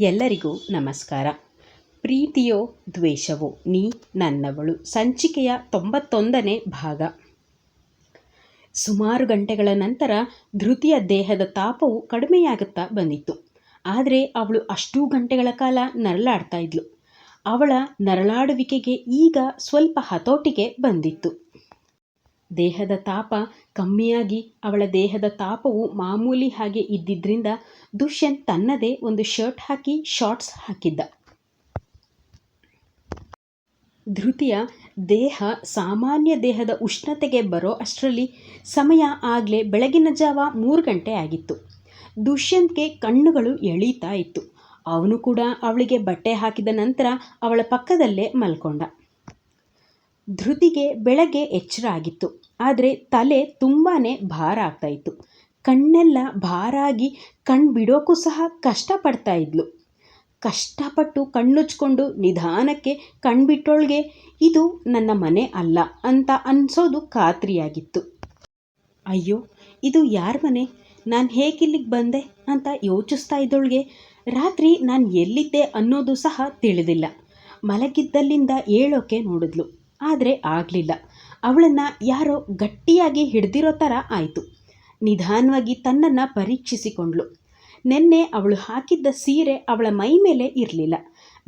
ಎಲ್ಲರಿಗೂ ನಮಸ್ಕಾರ. ಪ್ರೀತಿಯೋ ದ್ವೇಷವೋ, ನೀ ನನ್ನವಳು. ಸಂಚಿಕೆಯ ತೊಂಬತ್ತೊಂದನೇ ಭಾಗ. ಸುಮಾರು ಗಂಟೆಗಳ ನಂತರ ಧೃತಿಯ ದೇಹದ ತಾಪವು ಕಡಿಮೆಯಾಗುತ್ತಾ ಬಂದಿತ್ತು. ಆದರೆ ಅವಳು ಅಷ್ಟೂ ಗಂಟೆಗಳ ಕಾಲ ನರಳಾಡ್ತಾ ಇದ್ಲು. ಅವಳ ನರಳಾಡುವಿಕೆಗೆ ಈಗ ಸ್ವಲ್ಪ ಹತೋಟಿಗೆ ಬಂದಿತ್ತು. ದೇಹದ ತಾಪ ಕಮ್ಮಿಯಾಗಿ ಅವಳ ದೇಹದ ತಾಪವು ಮಾಮೂಲಿ ಹಾಗೆ ಇದ್ದಿದ್ದರಿಂದ ದುಷ್ಯಂತ್ ತನ್ನದೇ ಒಂದು ಶರ್ಟ್ ಹಾಕಿ ಶಾರ್ಟ್ಸ್ ಹಾಕಿದ್ದ. ಧೃತಿಯ ದೇಹ ಸಾಮಾನ್ಯ ದೇಹದ ಉಷ್ಣತೆಗೆ ಬರೋ ಅಷ್ಟರಲ್ಲಿ ಸಮಯ ಆಗಲೇ ಬೆಳಗಿನ ಜಾವ ಮೂರು ಗಂಟೆ ಆಗಿತ್ತು. ದುಷ್ಯಂತ್ಗೆ ಕಣ್ಣುಗಳು ಎಳೀತಾ ಇತ್ತು. ಅವನು ಕೂಡ ಅವಳಿಗೆ ಬಟ್ಟೆ ಹಾಕಿದ ನಂತರ ಅವಳ ಪಕ್ಕದಲ್ಲೇ ಮಲ್ಕೊಂಡ. ಧೃತಿಗೆ ಬೆಳಗ್ಗೆ ಎಚ್ಚರ ಆಗಿತ್ತು. ಆದರೆ ತಲೆ ತುಂಬಾ ಭಾರ ಆಗ್ತಾ ಇತ್ತು. ಕಣ್ಣೆಲ್ಲ ಭಾರ ಆಗಿ ಕಣ್ಣು ಬಿಡೋಕ್ಕೂ ಸಹ ಕಷ್ಟಪಡ್ತಾ ಇದ್ಲು. ಕಷ್ಟಪಟ್ಟು ಕಣ್ಣುಚ್ಕೊಂಡು ನಿಧಾನಕ್ಕೆ ಕಣ್ಬಿಟ್ಟೋಳ್ಗೆ ಇದು ನನ್ನ ಮನೆ ಅಲ್ಲ ಅಂತ ಅನ್ಸೋದು ಖಾತ್ರಿಯಾಗಿತ್ತು. ಅಯ್ಯೋ, ಇದು ಯಾರ ಮನೆ? ನಾನು ಹೇಗಿಲ್ಲಿಗೆ ಬಂದೆ ಅಂತ ಯೋಚಿಸ್ತಾ ಇದ್ದೋಳ್ಗೆ ರಾತ್ರಿ ನಾನು ಎಲ್ಲಿದ್ದೆ ಅನ್ನೋದು ಸಹ ತಿಳಿದಿಲ್ಲ. ಮಲಗಿದ್ದಲ್ಲಿಂದ ಏಳೋಕೆ ನೋಡಿದ್ಲು. ಆದರೆ ಆಗಲಿಲ್ಲ. ಅವಳನ್ನು ಯಾರೋ ಗಟ್ಟಿಯಾಗಿ ಹಿಡ್ದಿರೋ ಥರ ಆಯಿತು. ನಿಧಾನವಾಗಿ ತನ್ನನ್ನು ಪರೀಕ್ಷಿಸಿಕೊಂಡ್ಳು. ನಿನ್ನೆ ಅವಳು ಹಾಕಿದ್ದ ಸೀರೆ ಅವಳ ಮೈ ಮೇಲೆ ಇರಲಿಲ್ಲ.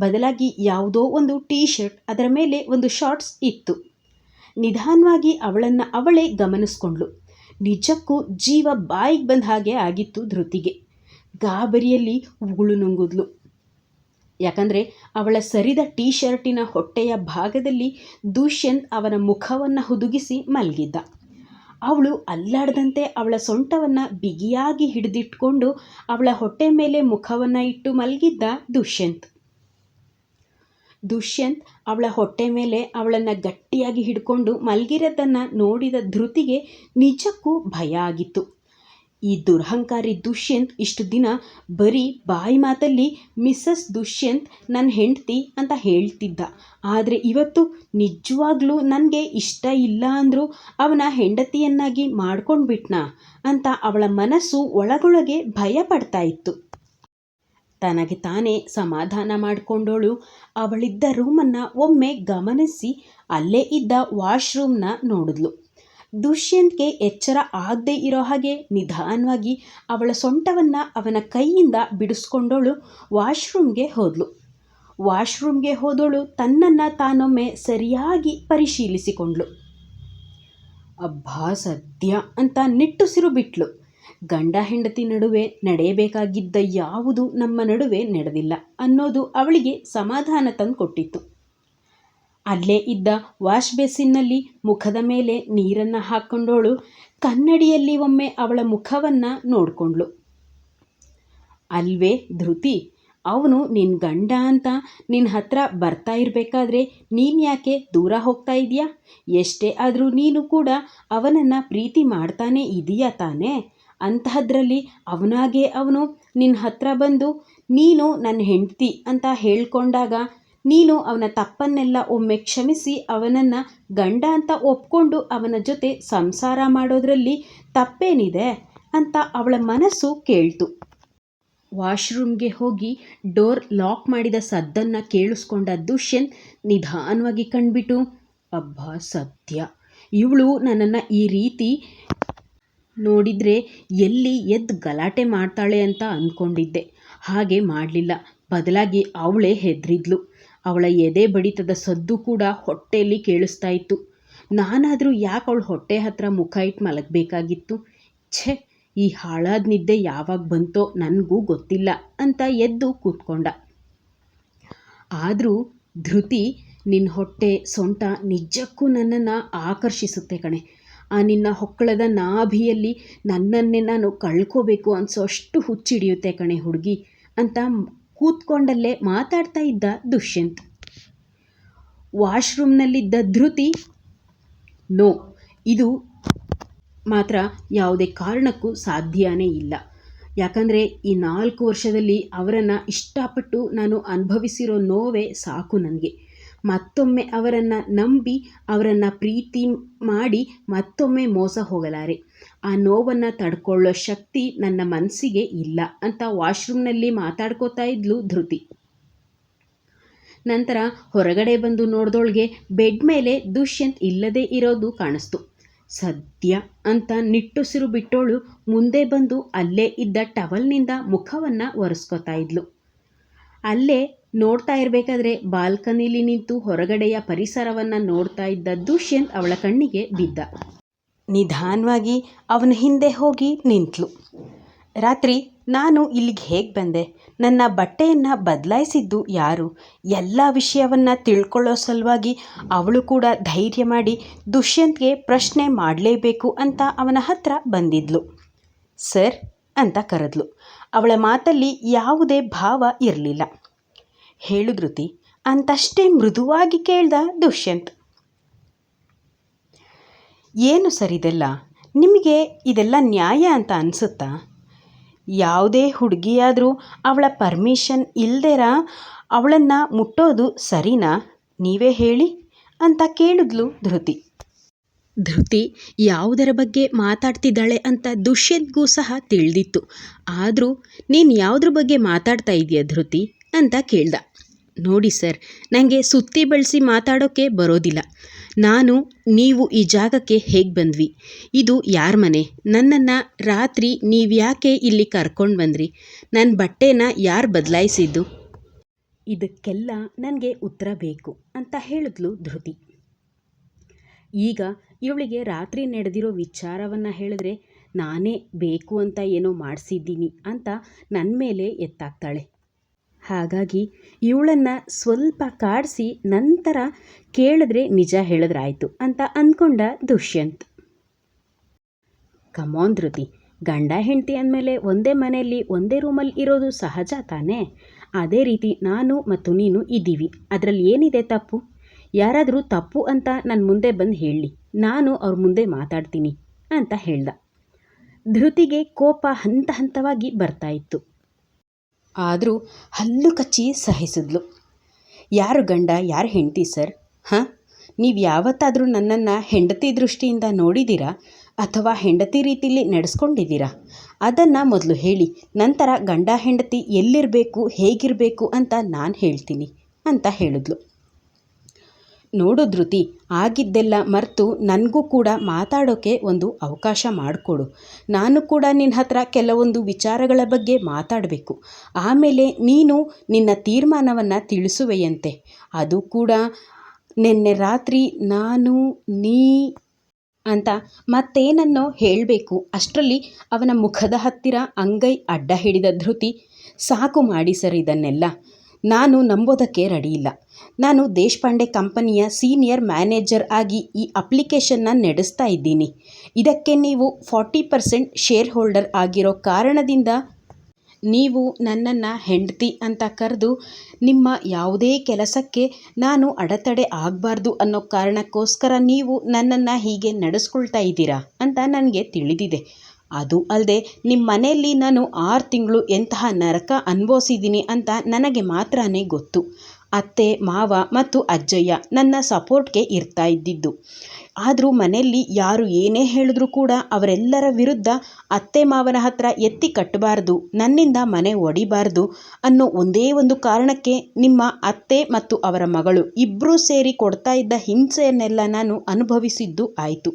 ಬದಲಾಗಿ ಯಾವುದೋ ಒಂದು ಟೀ ಶರ್ಟ್ ಅದರ ಮೇಲೆ ಒಂದು ಶಾರ್ಟ್ಸ್ ಇತ್ತು. ನಿಧಾನವಾಗಿ ಅವಳನ್ನು ಅವಳೇ ಗಮನಿಸ್ಕೊಂಡ್ಳು. ನಿಜಕ್ಕೂ ಜೀವ ಬಾಯಿಗೆ ಬಂದ ಹಾಗೆ ಆಗಿತ್ತು ಧೃತಿಗೆ. ಗಾಬರಿಯಲ್ಲಿ ಉಗುಳು ನುಂಗಿದ್ಲು. ಯಾಕಂದರೆ ಅವಳ ಸರಿದ ಟೀ ಶರ್ಟಿನ ಹೊಟ್ಟೆಯ ಭಾಗದಲ್ಲಿ ದುಷ್ಯಂತ್ ಅವನ ಮುಖವನ್ನು ಹುದುಗಿಸಿ ಮಲಗಿದ್ದ. ಅವಳು ಅಲ್ಲಾಡದಂತೆ ಅವಳ ಸೊಂಟವನ್ನು ಬಿಗಿಯಾಗಿ ಹಿಡಿದಿಟ್ಕೊಂಡು ಅವಳ ಹೊಟ್ಟೆ ಮೇಲೆ ಮುಖವನ್ನು ಇಟ್ಟು ಮಲಗಿದ್ದ ದುಷ್ಯಂತ್. ದುಷ್ಯಂತ್ ಅವಳ ಹೊಟ್ಟೆ ಮೇಲೆ ಅವಳನ್ನು ಗಟ್ಟಿಯಾಗಿ ಹಿಡ್ಕೊಂಡು ಮಲಗಿರೋದನ್ನು ನೋಡಿದ ಧೃತಿಗೆ ನಿಜಕ್ಕೂ ಭಯ ಆಗಿತ್ತು. ಈ ದುರಹಂಕಾರಿ ದುಷ್ಯಂತ್ ಇಷ್ಟು ದಿನ ಬರೀ ಬಾಯಿ ಮಾತಲ್ಲಿ ಮಿಸ್ಸಸ್ ದುಷ್ಯಂತ್ ನನ್ನ ಹೆಂಡತಿ ಅಂತ ಹೇಳ್ತಿದ್ದ. ಆದರೆ ಇವತ್ತು ನಿಜವಾಗ್ಲೂ ನನಗೆ ಇಷ್ಟ ಇಲ್ಲ ಅಂದರೂ ಅವನ ಹೆಂಡತಿಯನ್ನಾಗಿ ಮಾಡ್ಕೊಂಡ್ಬಿಟ್ನ ಅಂತ ಅವಳ ಮನಸ್ಸು ಒಳಗೊಳಗೆ ಭಯ ಪಡ್ತಾ ಇತ್ತು. ತನಗೆ ತಾನೇ ಸಮಾಧಾನ ಮಾಡಿಕೊಂಡವಳು ಅವಳಿದ್ದ ರೂಮನ್ನು ಒಮ್ಮೆ ಗಮನಿಸಿ ಅಲ್ಲೇ ಇದ್ದ ವಾಶ್ರೂಮ್ನ ನೋಡಿದ್ಲು. ದುಷ್ಯಂತ್ಗೆ ಎಚ್ಚರ ಆಗದೇ ಇರೋ ಹಾಗೆ ನಿಧಾನವಾಗಿ ಅವಳ ಸೊಂಟವನ್ನು ಅವನ ಕೈಯಿಂದ ಬಿಡಿಸ್ಕೊಂಡೋಳು ವಾಶ್ರೂಮ್ಗೆ ಹೋದಳು ವಾಶ್ರೂಮ್ಗೆ ಹೋದೋಳು ತನ್ನನ್ನು ತಾನೊಮ್ಮೆ ಸರಿಯಾಗಿ ಪರಿಶೀಲಿಸಿಕೊಂಡ್ಳು ಅಬ್ಬಾ, ಸದ್ಯ ಅಂತ ನಿಟ್ಟುಸಿರು ಬಿಟ್ಲು. ಗಂಡ ಹೆಂಡತಿ ನಡುವೆ ನಡೆಯಬೇಕಾಗಿದ್ದ ಯಾವುದು ನಮ್ಮ ನಡುವೆ ನಡೆದಿಲ್ಲ ಅನ್ನೋದು ಅವಳಿಗೆ ಸಮಾಧಾನ ತಂದು ಕೊಟ್ಟಿತ್ತು ಅಲ್ಲೇ ಇದ್ದ ವಾಶ್ ಬೇಸಿನ್ನಲ್ಲಿ ಮುಖದ ಮೇಲೆ ನೀರನ್ನು ಹಾಕ್ಕೊಂಡವಳು ಕನ್ನಡಿಯಲ್ಲಿ ಒಮ್ಮೆ ಅವಳ ಮುಖವನ್ನು ನೋಡಿಕೊಂಡ್ಳು. ಅಲ್ವೇ ಧೃತಿ, ಅವನು ನಿನ್ನ ಗಂಡ ಅಂತ ನಿನ್ನ ಹತ್ರ ಬರ್ತಾ ಇರಬೇಕಾದ್ರೆ ನೀನು ಯಾಕೆ ದೂರ ಹೋಗ್ತಾ ಇದೆಯಾ? ಎಷ್ಟೇ ಆದರೂ ನೀನು ಕೂಡ ಅವನನ್ನು ಪ್ರೀತಿ ಮಾಡ್ತಾನೆ ಇದೆಯಾ ತಾನೇ? ಅಂತಹದ್ರಲ್ಲಿ ಅವನಾಗೆ ಅವನು ನಿನ್ನ ಹತ್ರ ಬಂದು, ನೀನು ನನ್ನ ಹೆಂಡತಿ ಅಂತ ಹೇಳ್ಕೊಂಡಾಗ ನೀನು ಅವನ ತಪ್ಪನ್ನೆಲ್ಲ ಒಮ್ಮೆ ಕ್ಷಮಿಸಿ ಅವನನ್ನು ಗಂಡ ಅಂತ ಒಪ್ಕೊಂಡು ಅವನ ಜೊತೆ ಸಂಸಾರ ಮಾಡೋದ್ರಲ್ಲಿ ತಪ್ಪೇನಿದೆ ಅಂತ ಅವಳ ಮನಸ್ಸು ಕೇಳ್ತು. ವಾಶ್ರೂಮ್ಗೆ ಹೋಗಿ ಡೋರ್ ಲಾಕ್ ಮಾಡಿದ ಸದ್ದನ್ನು ಕೇಳಿಸ್ಕೊಂಡ ದುಷ್ಯಂತ್ ನಿಧಾನವಾಗಿ ಕಂಡ್ಬಿಟ್ಟು ಅಬ್ಬಾ, ಸತ್ಯ. ಇವಳು ನನ್ನನ್ನು ಈ ರೀತಿ ನೋಡಿದರೆ ಎಲ್ಲಿ ಎದ್ದು ಗಲಾಟೆ ಮಾಡ್ತಾಳೆ ಅಂತ ಅಂದ್ಕೊಂಡಿದ್ದೆ ಹಾಗೆ ಮಾಡಲಿಲ್ಲ. ಬದಲಾಗಿ ಅವಳೇ ಹೆದರಿದ್ಲು. ಅವಳ ಎದೆ ಬಡಿತದ ಸದ್ದು ಕೂಡ ಹೊಟ್ಟೆಯಲ್ಲಿ ಕೇಳಿಸ್ತಾ ಇತ್ತು. ನಾನಾದರೂ ಯಾಕೆ ಅವಳ ಹೊಟ್ಟೆ ಹತ್ರ ಮುಖ ಇಟ್ಟು ಮಲಗಬೇಕಾಗಿತ್ತು? ಛೆ, ಈ ಹಾಳಾದ ನಿದ್ದೆ ಯಾವಾಗ ಬಂತೋ ನನಗೂ ಗೊತ್ತಿಲ್ಲ ಅಂತ ಎದ್ದು ಕೂತ್ಕೊಂಡ. ಆದರೂ ಧೃತಿ ನಿನ್ನ ಹೊಟ್ಟೆ ಸೊಂಟ ನಿಜಕ್ಕೂ ನನ್ನನ್ನು ಆಕರ್ಷಿಸುತ್ತೆ ಕಣೆ. ಆ ನಿನ್ನ ಹೊಕ್ಕಳದ ನಾಭಿಯಲ್ಲಿ ನನ್ನನ್ನೇ ನಾನು ಕಳ್ಕೋಬೇಕು ಅನಿಸೋ ಅಷ್ಟು ಹುಚ್ಚಿಡಿಯುತ್ತೆ ಕಣೆ ಹುಡುಗಿ ಅಂತ ಕೂತ್ಕೊಂಡಲ್ಲೇ ಮಾತಾಡ್ತಾ ಇದ್ದ ದುಷ್ಯಂತ್. ವಾಶ್ರೂಮ್ನಲ್ಲಿದ್ದ ಧೃತಿ, ನೋ, ಇದು ಮಾತ್ರ ಯಾವುದೇ ಕಾರಣಕ್ಕೂ ಸಾಧ್ಯನೇ ಇಲ್ಲ. ಯಾಕಂದರೆ ಈ ನಾಲ್ಕು ವರ್ಷದಲ್ಲಿ ಅವರನ್ನು ಇಷ್ಟಪಟ್ಟು ನಾನು ಅನುಭವಿಸಿರೋ ನೋವೇ ಸಾಕು ನನಗೆ. ಮತ್ತೊಮ್ಮೆ ಅವರನ್ನು ನಂಬಿ, ಅವರನ್ನು ಪ್ರೀತಿ ಮಾಡಿ ಮತ್ತೊಮ್ಮೆ ಮೋಸ ಹೋಗಲಾರೆ. ಆ ನೋವನ್ನು ತಡ್ಕೊಳ್ಳೋ ಶಕ್ತಿ ನನ್ನ ಮನಸ್ಸಿಗೆ ಇಲ್ಲ ಅಂತ ವಾಶ್ರೂಮ್ನಲ್ಲಿ ಮಾತಾಡ್ಕೋತಾ ಇದ್ಲು ಧೃತಿ. ನಂತರ ಹೊರಗಡೆ ಬಂದು ನೋಡ್ದೋಳ್ಗೆ ಬೆಡ್ ಮೇಲೆ ದುಷ್ಯಂತ್ ಇಲ್ಲದೇ ಇರೋದು ಕಾಣಿಸ್ತು. ಸದ್ಯ ಅಂತ ನಿಟ್ಟುಸಿರು ಬಿಟ್ಟೋಳು ಮುಂದೆ ಬಂದು ಅಲ್ಲೇ ಇದ್ದ ಟವಲ್ನಿಂದ ಮುಖವನ್ನು ಒರೆಸ್ಕೋತಾ ಇದ್ಲು. ಅಲ್ಲೇ ನೋಡ್ತಾ ಇರಬೇಕಾದ್ರೆ ಬಾಲ್ಕನಿಲಿ ನಿಂತು ಹೊರಗಡೆಯ ಪರಿಸರವನ್ನು ನೋಡ್ತಾ ಇದ್ದ ದುಷ್ಯಂತ್ ಅವಳ ಕಣ್ಣಿಗೆ ಬಿದ್ದ. ನಿಧಾನವಾಗಿ ಅವನ ಹಿಂದೆ ಹೋಗಿ ನಿಂತಳು ರಾತ್ರಿ ನಾನು ಇಲ್ಲಿಗೆ ಹೇಗೆ ಬಂದೆ? ನನ್ನ ಬಟ್ಟೆಯನ್ನು ಬದಲಾಯಿಸಿದ್ದು ಯಾರು? ಎಲ್ಲ ವಿಷಯವನ್ನು ತಿಳ್ಕೊಳ್ಳೋ ಸಲುವಾಗಿ ಅವಳು ಕೂಡ ಧೈರ್ಯ ಮಾಡಿ ದುಷ್ಯಂತ್ಗೆ ಪ್ರಶ್ನೆ ಮಾಡಲೇಬೇಕು ಅಂತ ಅವನ ಹತ್ರ ಬಂದಿದ್ಲು. ಸರ್ ಅಂತ ಕರೆದ್ಲು. ಅವಳ ಮಾತಲ್ಲಿ ಯಾವುದೇ ಭಾವ ಇರಲಿಲ್ಲ. ಹೇಳು ಅಂತಷ್ಟೇ ಮೃದುವಾಗಿ ಕೇಳ್ದ ದುಷ್ಯಂತ್. ಏನು ಸರ್ ಇದೆಲ್ಲ? ನಿಮಗೆ ಇದೆಲ್ಲ ನ್ಯಾಯ ಅಂತ ಅನಿಸುತ್ತಾ? ಯಾವುದೇ ಹುಡುಗಿಯಾದರೂ ಅವಳ ಪರ್ಮಿಷನ್ ಇಲ್ದೇರ? ಅವಳನ್ನು ಮುಟ್ಟೋದು ಸರಿನಾ? ನೀವೇ ಹೇಳಿ ಅಂತ ಕೇಳಿದ್ಲು ಧೃತಿ. ಧೃತಿ ಯಾವುದರ ಬಗ್ಗೆ ಮಾತಾಡ್ತಿದ್ದಾಳೆ ಅಂತ ದುಷ್ಯಂತ್ಗೂ ಸಹ ತಿಳಿದಿತ್ತು. ಆದರೂ ನೀನು ಯಾವುದ್ರ ಬಗ್ಗೆ ಮಾತಾಡ್ತಾ ಇದೆಯಾ ಧೃತಿ? ಅಂತ ಕೇಳ್ದ. ನೋಡಿ ಸರ್ ನನಗೆ ಸುತ್ತಿ ಬಳಸಿ ಮಾತಾಡೋಕ್ಕೆ ಬರೋದಿಲ್ಲ. ನಾನು, ನೀವು ಈ ಜಾಗಕ್ಕೆ ಹೇಗೆ ಬಂದ್ವಿ? ಇದು ಯಾರ ಮನೆ? ನನ್ನನ್ನು ರಾತ್ರಿ ನೀವು ಯಾಕೆ ಇಲ್ಲಿ ಕರ್ಕೊಂಡು ಬಂದ್ರಿ? ನನ್ನ ಬಟ್ಟೆನ ಯಾರು ಬದಲಾಯಿಸಿದ್ದು? ಇದಕ್ಕೆಲ್ಲ ನನಗೆ ಉತ್ತರ ಬೇಕು ಅಂತ ಹೇಳಿದ್ಲು ಧೃತಿ. ಈಗ ಇವಳಿಗೆ ರಾತ್ರಿ ನಡೆದಿರೋ ವಿಚಾರವನ್ನು ಹೇಳಿದ್ರೆ ನಾನೇ ಬೇಕು ಅಂತ ಏನೋ ಮಾಡಿಸಿದ್ದೀನಿ ಅಂತ ನನ್ನ ಮೇಲೆ ಎತ್ತಾಗ್ತಾಳೆ ಹಾಗಾಗಿ ಇವಳನ್ನು ಸ್ವಲ್ಪ ಕಾಡಿಸಿ ನಂತರ ಕೇಳಿದ್ರೆ ನಿಜ ಹೇಳಿದ್ರಾಯ್ತು ಅಂತ ಅಂದ್ಕೊಂಡ ದುಷ್ಯಂತ್. ಕಮಾನ್ ಧೃತಿ. ಗಂಡ ಹೆಂಡತಿ ಅಂದಮೇಲೆ ಒಂದೇ ಮನೆಯಲ್ಲಿ ಒಂದೇ ರೂಮಲ್ಲಿ ಇರೋದು ಸಹಜ ತಾನೇ? ಅದೇ ರೀತಿ ನಾನು ಮತ್ತು ನೀನು ಇದ್ದೀವಿ. ಅದರಲ್ಲಿ ಏನಿದೆ ತಪ್ಪು? ಯಾರಾದರೂ ತಪ್ಪು ಅಂತ ನನ್ನ ಮುಂದೆ ಬಂದು ಹೇಳಿ. ನಾನು ಅವ್ರ ಮುಂದೆ ಮಾತಾಡ್ತೀನಿ ಅಂತ ಹೇಳ್ದ. ಧೃತಿಗೆ ಕೋಪ ಹಂತ ಹಂತವಾಗಿ ಬರ್ತಾ ಇತ್ತು. ಆದರೂ ಹಲ್ಲು ಕಚ್ಚಿ ಸಹಿಸಿದ್ಲು. ಯಾರು ಗಂಡ, ಯಾರು ಹೆಂಡತಿ ಸರ್? ಹಾಂ? ನೀವು ಯಾವತ್ತಾದರೂ ನನ್ನನ್ನು ಹೆಂಡತಿ ದೃಷ್ಟಿಯಿಂದ ನೋಡಿದ್ದೀರಾ ಅಥವಾ ಹೆಂಡತಿ ರೀತಿಲಿ ನಡೆಸ್ಕೊಂಡಿದ್ದೀರಾ ಅದನ್ನು ಮೊದಲು ಹೇಳಿ, ನಂತರ ಗಂಡ, ಹೆಂಡತಿ ಎಲ್ಲಿರಬೇಕು, ಹೇಗಿರಬೇಕು ಅಂತ ನಾನು ಹೇಳ್ತೀನಿ ಅಂತ ಹೇಳಿದ್ಲು. ನೋಡು ಧೃತಿ, ಆಗಿದ್ದೆಲ್ಲ ಮರೆತು ನನಗೂ ಕೂಡ ಮಾತಾಡೋಕ್ಕೆ ಒಂದು ಅವಕಾಶ ಮಾಡಿಕೊಡು. ನಾನು ಕೂಡ ನಿನ್ನ ಹತ್ರ ಕೆಲವೊಂದು ವಿಚಾರಗಳ ಬಗ್ಗೆ ಮಾತಾಡಬೇಕು. ಆಮೇಲೆ ನೀನು ನಿನ್ನ ತೀರ್ಮಾನವನ್ನು ತಿಳಿಸುವೆಯಂತೆ. ಅದು ಕೂಡ ನಿನ್ನೆ ರಾತ್ರಿ ನಾನು, ನೀ ಅಂತ ಮತ್ತೇನನ್ನೋ ಹೇಳಬೇಕು. ಅಷ್ಟರಲ್ಲಿ ಅವನ ಮುಖದ ಹತ್ತಿರ ಅಂಗೈ ಅಡ್ಡ ಹಿಡಿದ ಧೃತಿ, ಸಾಕು ಮಾಡಿ ಸರ್ ಇದನ್ನೆಲ್ಲ. ನಾನು ನಂಬೋದಕ್ಕೆ ರೆಡಿಯಿಲ್ಲ ನಾನು ದೇಶಪಾಂಡೆ ಕಂಪನಿಯ ಸೀನಿಯರ್ ಮ್ಯಾನೇಜರ್ ಆಗಿ ಈ ಅಪ್ಲಿಕೇಶನ್ನ ನಡೆಸ್ತಾ ಇದ್ದೀನಿ. ಇದಕ್ಕೆ ನೀವು ಫಾರ್ಟಿ ಪರ್ಸೆಂಟ್ ಶೇರ್ ಹೋಲ್ಡರ್ ಆಗಿರೋ ಕಾರಣದಿಂದ ನೀವು ನನ್ನನ್ನು ಹೆಂಡತಿ ಅಂತ ಕರೆದು ನಿಮ್ಮ ಯಾವುದೇ ಕೆಲಸಕ್ಕೆ ನಾನು ಅಡೆತಡೆ ಆಗಬಾರ್ದು ಅನ್ನೋ ಕಾರಣಕ್ಕೋಸ್ಕರ ನೀವು ನನ್ನನ್ನು ಹೀಗೆ ನಡೆಸ್ಕೊಳ್ತಾ ಇದ್ದೀರಾ ಅಂತ ನನಗೆ ತಿಳಿದಿದೆ. ಅದು ಅಲ್ಲದೆ ನಿಮ್ಮ ಮನೆಯಲ್ಲಿ ನಾನು ಆರು ತಿಂಗಳು ಎಂತಹ ನರಕ ಅನುಭವಿಸಿದ್ದೀನಿ ಅಂತ ನನಗೆ ಮಾತ್ರನೇ ಗೊತ್ತು. ಅತ್ತೆ, ಮಾವ ಮತ್ತು ಅಜ್ಜಯ್ಯ ನನ್ನ ಸಪೋರ್ಟ್ಗೆ ಇರ್ತಾ ಇದ್ದಿದ್ದು. ಆದರೂ ಮನೆಯಲ್ಲಿ ಯಾರು ಏನೇ ಹೇಳಿದ್ರೂ ಕೂಡ ಅವರೆಲ್ಲರ ವಿರುದ್ಧ ಅತ್ತೆ, ಮಾವನ ಹತ್ರ ಎತ್ತಿ ಕಟ್ಟಬಾರ್ದು, ನನ್ನಿಂದ ಮನೆ ಒಡಿಬಾರ್ದು ಅನ್ನೋ ಒಂದೇ ಒಂದು ಕಾರಣಕ್ಕೆ ನಿಮ್ಮ ಅತ್ತೆ ಮತ್ತು ಅವರ ಮಗಳು ಇಬ್ಬರೂ ಸೇರಿ ಕೊಡ್ತಾ ಇದ್ದ ಹಿಂಸೆಯನ್ನೆಲ್ಲ ನಾನು ಅನುಭವಿಸಿದ್ದು ಆಯಿತು.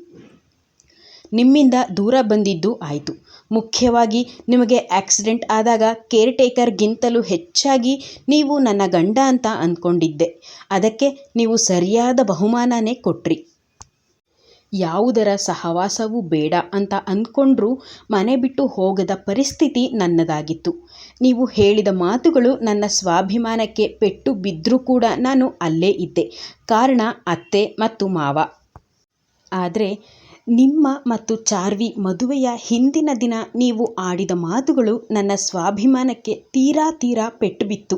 ನಿಮ್ಮಿಂದ ದೂರ ಬಂದಿದ್ದು ಆಯಿತು. ಮುಖ್ಯವಾಗಿ ನಿಮಗೆ ಆಕ್ಸಿಡೆಂಟ್ ಆದಾಗ ಕೇರ್ ಟೇಕರ್ಗಿಂತಲೂ ಹೆಚ್ಚಾಗಿ ನೀವು ನನ್ನ ಗಂಡ ಅಂತ ಅಂದ್ಕೊಂಡಿದ್ದೆ. ಅದಕ್ಕೆ ನೀವು ಸರಿಯಾದ ಬಹುಮಾನನೇ ಕೊಟ್ರಿ. ಯಾವುದರ ಸಹವಾಸವೂ ಬೇಡ ಅಂತ ಅಂದ್ಕೊಂಡ್ರೂ ಮನೆ ಬಿಟ್ಟು ಹೋಗದ ಪರಿಸ್ಥಿತಿ ನನ್ನದಾಗಿತ್ತು. ನೀವು ಹೇಳಿದ ಮಾತುಗಳು ನನ್ನ ಸ್ವಾಭಿಮಾನಕ್ಕೆ ಪೆಟ್ಟು ಬಿದ್ದರೂ ಕೂಡ ನಾನು ಅಲ್ಲೇ ಇದ್ದೆ. ಕಾರಣ ಅತ್ತೆ ಮತ್ತು ಮಾವ. ಆದರೆ ನಿಮ್ಮ ಮತ್ತು ಚಾರ್ವಿ ಮದುವೆಯ ಹಿಂದಿನ ದಿನ ನೀವು ಆಡಿದ ಮಾತುಗಳು ನನ್ನ ಸ್ವಾಭಿಮಾನಕ್ಕೆ ತೀರಾ ತೀರಾ ಪೆಟ್ಟು ಬಿತ್ತು.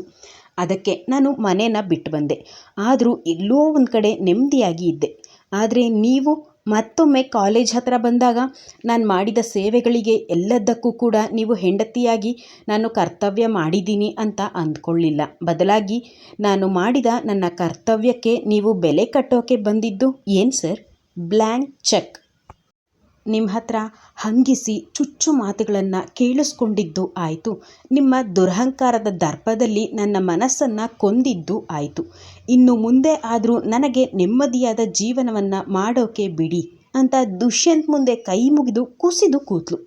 ಅದಕ್ಕೆ ನಾನು ಮನೇನ ಬಿಟ್ಟು ಬಂದೆ. ಆದರೂ ಎಲ್ಲೋ ಒಂದು ಕಡೆ ನೆಮ್ಮದಿಯಾಗಿ ಇದ್ದೆ. ಆದರೆ ನೀವು ಮತ್ತೊಮ್ಮೆ ಕಾಲೇಜ್ ಹತ್ರ ಬಂದಾಗ ನಾನು ಮಾಡಿದ ಸೇವೆಗಳಿಗೆ ಎಲ್ಲದಕ್ಕೂ ಕೂಡ ನೀವು ಹೆಂಡತಿಯಾಗಿ ನಾನು ಕರ್ತವ್ಯ ಮಾಡಿದ್ದೀನಿ ಅಂತ ಅಂದ್ಕೊಳ್ಳಿಲ್ಲ. ಬದಲಾಗಿ ನಾನು ಮಾಡಿದ ನನ್ನ ಕರ್ತವ್ಯಕ್ಕೆ ನೀವು ಬೆಲೆ ಕಟ್ಟೋಕೆ ಬಂದಿದ್ದು ಏನು ಸರ್? Blank check. ನಿಮ್ಮ ಹತ್ರ ಹಂಗಿಸಿ ಚುಚ್ಚು ಮಾತುಗಳನ್ನು ಕೇಳಿಸ್ಕೊಂಡಿದ್ದು ಆಯಿತು. ನಿಮ್ಮ ದುರಹಂಕಾರದ ದರ್ಪದಲ್ಲಿ ನನ್ನ ಮನಸ್ಸನ್ನು ಕೊಂದಿದ್ದು ಆಯಿತು. ಇನ್ನು ಮುಂದೆ ಆದರೂ ನನಗೆ ನೆಮ್ಮದಿಯಾದ ಜೀವನವನ್ನು ಮಾಡೋಕೆ ಬಿಡಿ ಅಂತ ದುಷ್ಯಂತ್ ಮುಂದೆ ಕೈ ಮುಗಿದು ಕುಸಿದು ಕೂತ್ಲು.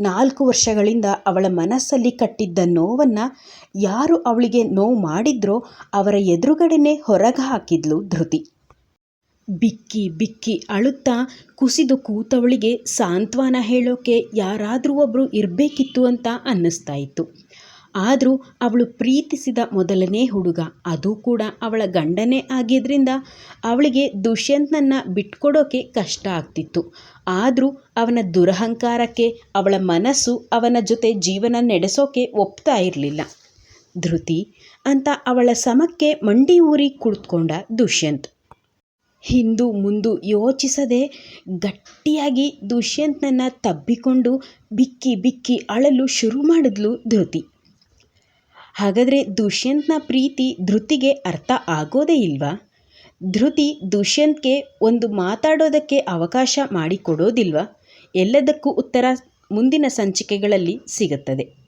ನಾಲ್ಕು ವರ್ಷಗಳಿಂದ ಅವಳ ಮನಸ್ಸಲ್ಲಿ ಕಟ್ಟಿದ್ದ ನೋವನ್ನು ಯಾರು ಅವಳಿಗೆ ನೋವು ಮಾಡಿದ್ರೋ ಅವರ ಎದುರುಗಡೆನೇ ಹೊರಗೆ ಹಾಕಿದ್ಲು ಧೃತಿ. ಬಿಕ್ಕಿ ಬಿಕ್ಕಿ ಅಳುತ್ತಾ ಕುಸಿದು ಕೂತವಳಿಗೆ ಸಾಂತ್ವನ ಹೇಳೋಕೆ ಯಾರಾದರೂ ಒಬ್ಬರು ಇರಬೇಕಿತ್ತು ಅಂತ ಅನ್ನಿಸ್ತಾ ಇತ್ತು ಆದರೂ ಅವಳು ಪ್ರೀತಿಸಿದ ಮೊದಲನೇ ಹುಡುಗ, ಅದು ಕೂಡ ಅವಳ ಗಂಡನೇ ಆಗಿದ್ದರಿಂದ ಅವಳಿಗೆ ದುಷ್ಯಂತನನ್ನು ಬಿಟ್ಕೊಡೋಕೆ ಕಷ್ಟ ಆಗ್ತಿತ್ತು. ಆದರೂ ಅವನ ದುರಹಂಕಾರಕ್ಕೆ, ಅವಳ ಮನಸ್ಸು ಅವನ ಜೊತೆ ಜೀವನ ನಡೆಸೋಕೆ ಒಪ್ತಾ ಇರಲಿಲ್ಲ. ಧೃತಿ, ಅಂತ ಅವಳ ಸಮಕ್ಕೆ ಮಂಡಿ ಊರಿ ಕುಳಿತುಕೊಂಡ ದುಷ್ಯಂತ್. ಹಿಂದು ಮುಂದು ಯೋಚಿಸದೆ ಗಟ್ಟಿಯಾಗಿ ದುಷ್ಯಂತನನ್ನು ತಬ್ಬಿಕೊಂಡು ಬಿಕ್ಕಿ ಬಿಕ್ಕಿ ಅಳಲು ಶುರು ಮಾಡಿದ್ಲು ಧೃತಿ. ಹಾಗಾದರೆ ದುಷ್ಯಂತನ ಪ್ರೀತಿ ಧೃತಿಗೆ ಅರ್ಥ ಆಗೋದೇ ಇಲ್ವಾ? ಧೃತಿ ದುಷ್ಯಂತ್ಗೆ ಒಂದು ಮಾತಾಡೋದಕ್ಕೆ ಅವಕಾಶ ಮಾಡಿಕೊಡೋದಿಲ್ವಾ? ಎಲ್ಲದಕ್ಕೂ ಉತ್ತರ ಮುಂದಿನ ಸಂಚಿಕೆಗಳಲ್ಲಿ ಸಿಗುತ್ತದೆ.